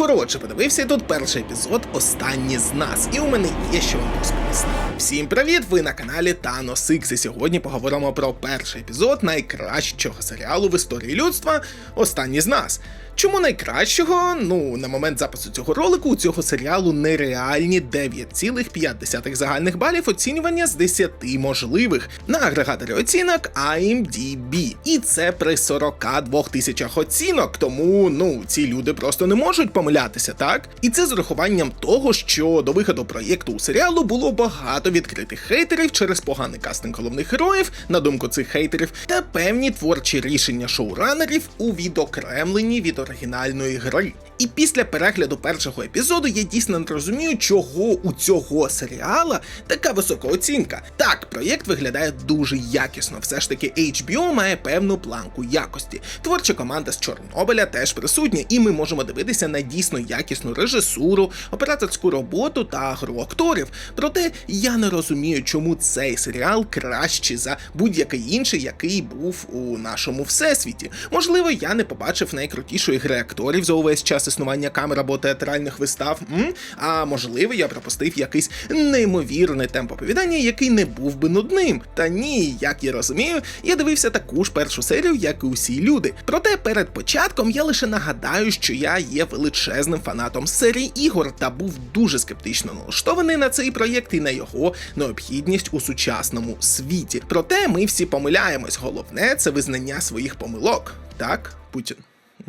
Коротше, подивився я тут перший епізод Останні з нас, і у мене є що вам розповісти. Всім привіт! Ви на каналі Thanos X, і сьогодні поговоримо про перший епізод найкращого серіалу в історії людства Останні з нас. Чому найкращого? Ну, на момент запису цього ролику у цього серіалу нереальні 9,5 загальних балів оцінювання з 10 можливих на агрегаторі оцінок IMDb. І це при 42 тисячах оцінок, тому ну ці люди просто не можуть помилятися, так? І це з урахуванням того, що до виходу проєкту у серіалу було багато відкритих хейтерів через поганий кастинг головних героїв, на думку цих хейтерів, та певні творчі рішення шоуранерів у відокремленні від оригінальної гри. І після перегляду першого епізоду я дійсно не розумію, чого у цього серіала така висока оцінка. Так, проєкт виглядає дуже якісно. Все ж таки HBO має певну планку якості. Творча команда з Чорнобиля теж присутня, і ми можемо дивитися на дійсно якісну режисуру, операторську роботу та гру акторів. Проте я не розумію, чому цей серіал кращий за будь-який інший, який був у нашому всесвіті. Можливо, я не побачив найкрутішої гри акторів за увесь час існування камер або театральних вистав. М? А можливо, я пропустив якийсь неймовірний темп оповідання, який не був би нудним. Та ні, як я розумію, я дивився таку ж першу серію, як і усі люди. Проте перед початком я лише нагадаю, що я є величезним фанатом серії ігор та був дуже скептично налаштований на цей проєкт і на його необхідність у сучасному світі. Проте ми всі помиляємось. Головне це визнання своїх помилок. Так, Путін.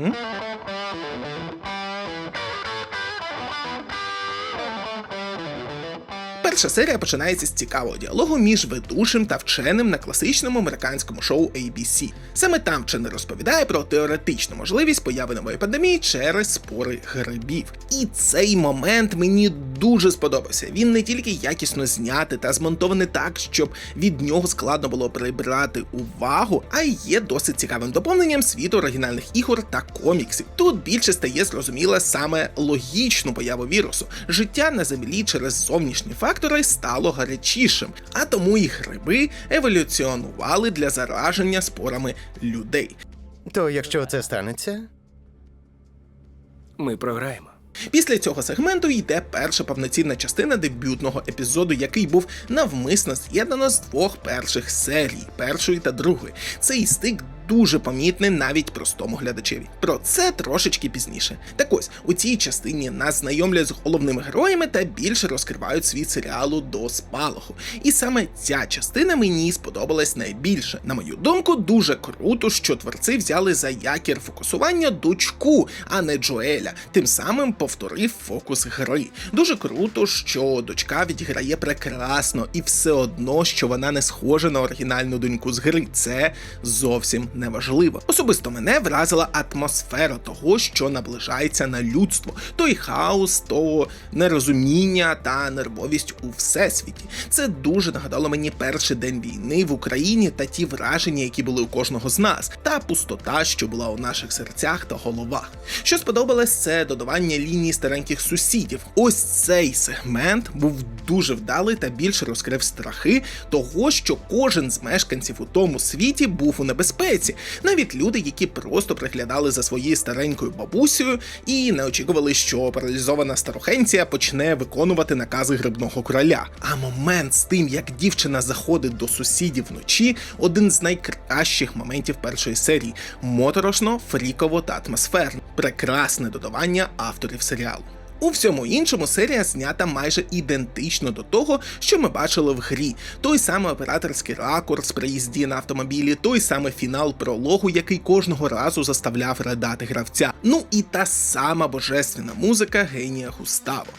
М? Перша серія починається з цікавого діалогу між ведучим та вченим на класичному американському шоу ABC. Саме там вчений розповідає про теоретичну можливість появи нової пандемії через спори грибів. І цей момент мені дуже сподобався. Він не тільки якісно знятий та змонтований так, щоб від нього складно було прибрати увагу, а й є досить цікавим доповненням світу оригінальних ігор та коміксів. Тут більше стає зрозуміла саме логічну появу вірусу. Життя на землі через зовнішні фактори стало гарячішим, а тому і гриби еволюціонували для зараження спорами людей. То якщо це станеться, Ми програємо. Після цього сегменту йде перша повноцінна частина дебютного епізоду, який був навмисно з'єднано з двох перших серій, першої та другої. Цей стик дуже помітний навіть простому глядачеві. Про це трошечки пізніше. Так ось у цій частині нас знайомлять з головними героями та більше розкривають світ серіалу до спалаху. І саме ця частина мені сподобалась найбільше. На мою думку, дуже круто, що творці взяли за якір фокусування дочку, а не Джоеля. Тим самим повторив фокус гри. Дуже круто, що дочка відіграє прекрасно, і все одно, що вона не схожа на оригінальну доньку з гри. Це зовсім не важливо. Особисто мене вразила атмосфера того, що наближається на людство, той хаос, то нерозуміння та нервовість у всесвіті. Це дуже нагадало мені перший день війни в Україні та ті враження, які були у кожного з нас, та пустота, що була у наших серцях та головах. Що сподобалось, це додавання лінії стареньких сусідів. Ось цей сегмент був дуже вдалий та більше розкрив страхи того, що кожен з мешканців у тому світі був у небезпеці, навіть люди, які просто приглядали за своєю старенькою бабусею і не очікували, що паралізована старохенція почне виконувати накази грибного короля. А момент з тим, як дівчина заходить до сусідів вночі, один з найкращих моментів першої серії моторошно, фріково та атмосферно. Прекрасне додавання авторів серіалу. У всьому іншому серія знята майже ідентично до того, що ми бачили в грі. Той самий операторський ракурс при їзді на автомобілі, той самий фінал прологу, який кожного разу заставляв ридати гравця. Ну і та сама божественна музика генія Густаво.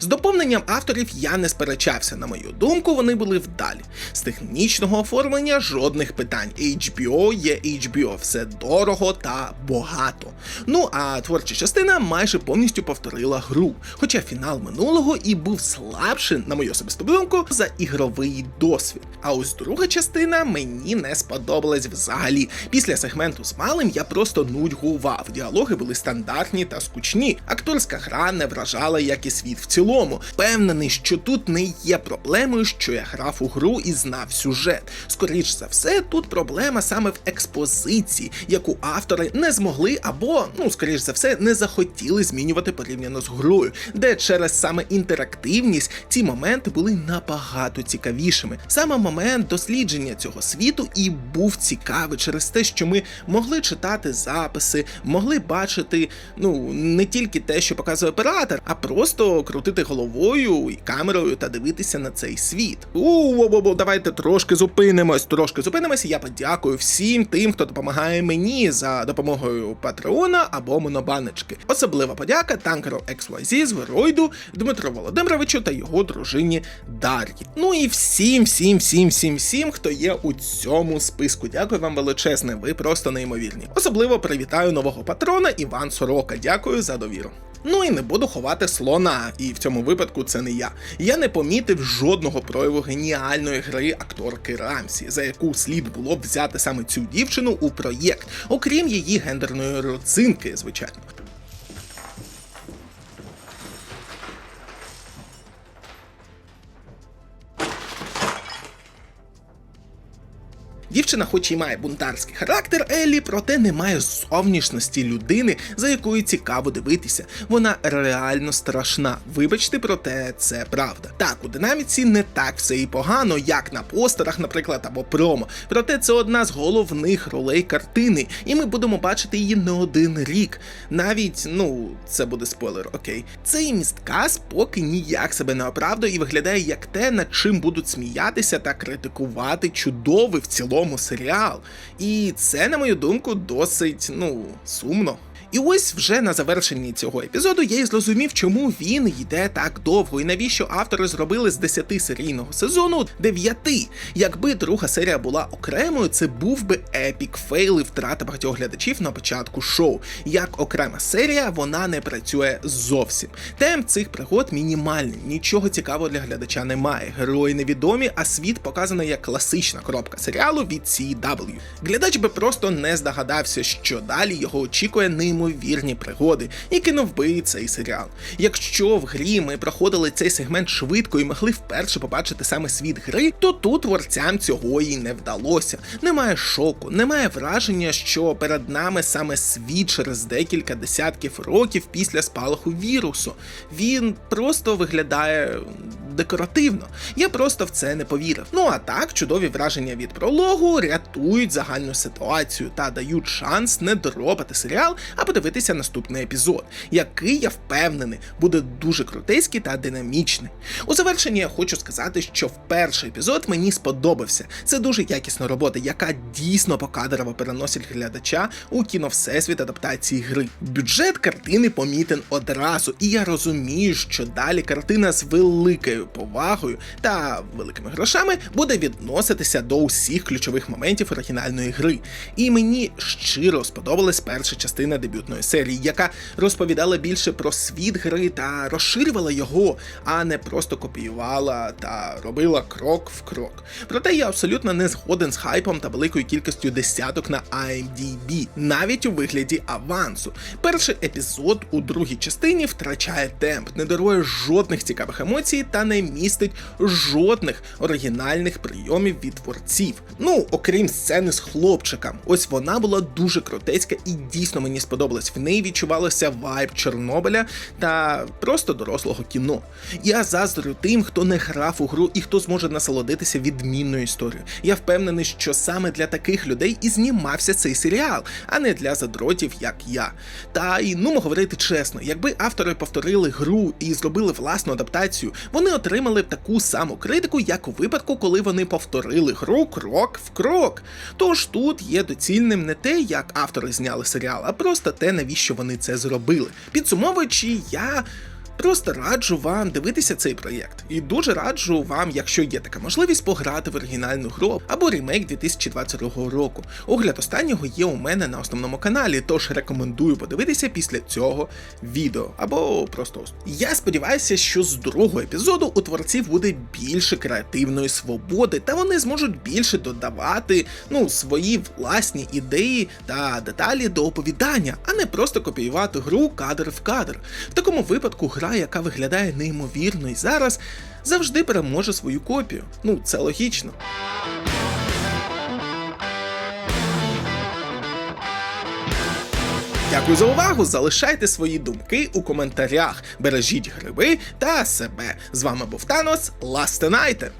З доповненням авторів я не сперечався. На мою думку, вони були вдалі. З технічного оформлення жодних питань. HBO є HBO, все дорого та багато. Ну а творча частина майже повністю повторила гру. Хоча фінал минулого і був слабший, на мою особисту думку, за ігровий досвід. А ось друга частина мені не сподобалась взагалі. Після сегменту з малим я просто нудьгував. Діалоги були стандартні та скучні. Акторська гра не вражала, як і світ в цілому. Цілому. Впевнений, що тут не є проблемою, що я грав у гру і знав сюжет. Скоріш за все, тут проблема саме в експозиції, яку автори не змогли або, ну скоріш за все, не захотіли змінювати порівняно з грою, де через саме інтерактивність ці моменти були набагато цікавішими. Саме момент дослідження цього світу і був цікавий через те, що ми могли читати записи, могли бачити ну не тільки те, що показує оператор, а просто крутити головою і камерою та дивитися на цей світ. У давайте трошки зупинимось, трошки зупинимось. Я подякую всім тим, хто допомагає мені за допомогою Патреона або Монобаночки. Особлива подяка танкеру XYZ, Звероїду, Дмитру Володимировичу та його дружині Дар'ї. Ну і всім, всім, всім, всім, всім, хто є у цьому списку. Дякую вам величезне, ви просто неймовірні. Особливо привітаю нового патрона Іван Сорока. Дякую за довіру. Ну і не буду ховати слона, і в цьому випадку це не я. Я не помітив жодного прояву геніальної гри акторки Рамсі, за яку слід було б взяти саме цю дівчину у проєкт, окрім її гендерної родзинки, звичайно. Дівчина, хоч і має бунтарський характер Еллі, проте не має зовнішності людини, за якою цікаво дивитися. Вона реально страшна. Вибачте, проте це правда. Так, у динаміці не так все і погано, як на постерах, наприклад, або промо. Проте це одна з головних ролей картини, і ми будемо бачити її не один рік. Навіть, ну, це буде спойлер, окей. Цей місткас поки ніяк себе не оправдує і виглядає як те, над чим будуть сміятися та критикувати чудовий в цілому серіал. І це, на мою думку, досить ну сумно. І ось вже на завершенні цього епізоду я й зрозумів, чому він йде так довго, і навіщо автори зробили з 10 серійного сезону 9. Якби друга серія була окремою, це був би епік фейл і втрата багатьох глядачів на початку шоу. Як окрема серія, вона не працює зовсім. Темп цих пригод мінімальний, нічого цікавого для глядача немає. Герої невідомі, а світ показаний як класична коробка серіалу від CW. Глядач би просто не здогадався, що далі його очікує неймовірні пригоди, і кинув би цей серіал. Якщо в грі ми проходили цей сегмент швидко і могли вперше побачити саме світ гри, то тут творцям цього і не вдалося. Немає шоку, немає враження, що перед нами саме світ через декілька десятків років після спалаху вірусу. Він просто виглядає декоративно. Я просто в це не повірив. Ну а так, чудові враження від прологу рятують загальну ситуацію та дають шанс не доробити серіал, а подивитися наступний епізод, який я впевнений буде дуже крутейський та динамічний. У завершенні я хочу сказати, що в перший епізод мені сподобався. Це дуже якісна робота, яка дійсно покадрово переносить глядача у кіно всесвіт адаптації гри. Бюджет картини помітен одразу, і я розумію, що далі картина з великою повагою та великими грошами буде відноситися до усіх ключових моментів оригінальної гри. І мені щиро сподобалась перша частина дебютної серії, яка розповідала більше про світ гри та розширювала його, а не просто копіювала та робила крок в крок. Проте я абсолютно не згоден з хайпом та великою кількістю десяток на IMDb, навіть у вигляді авансу. Перший епізод у другій частині втрачає темп, не дарує жодних цікавих емоцій та не містить жодних оригінальних прийомів від творців. Ну, окрім сцени з хлопчиком, ось вона була дуже крутецька і дійсно мені сподобалась. В неї відчувалося вайб Чорнобиля та просто дорослого кіно. Я заздрю тим, хто не грав у гру і хто зможе насолодитися відмінною історією. Я впевнений, що саме для таких людей і знімався цей серіал, а не для задротів, як я. Та й ну говорити чесно, якби автори повторили гру і зробили власну адаптацію, вони отримали таку саму критику, як у випадку, коли вони повторили гру крок в крок. Тож тут є доцільним не те, як автори зняли серіал, а просто те, навіщо вони це зробили. Підсумовуючи, я. Просто раджу вам дивитися цей проєкт, і дуже раджу вам, якщо є така можливість, пограти в оригінальну гру або ремейк 2022 року. Огляд останнього є у мене на основному каналі, тож рекомендую подивитися після цього відео або просто. Я сподіваюся, що з другого епізоду у творців буде більше креативної свободи, та вони зможуть більше додавати ну свої власні ідеї та деталі до оповідання, а не просто копіювати гру кадр в кадр. В такому випадку гра гра, яка виглядає неймовірно і зараз, завжди переможе свою копію. Ну, це логічно. Дякую за увагу. Залишайте свої думки у коментарях. Бережіть гриби та себе. З вами був Танос. Ластенайте!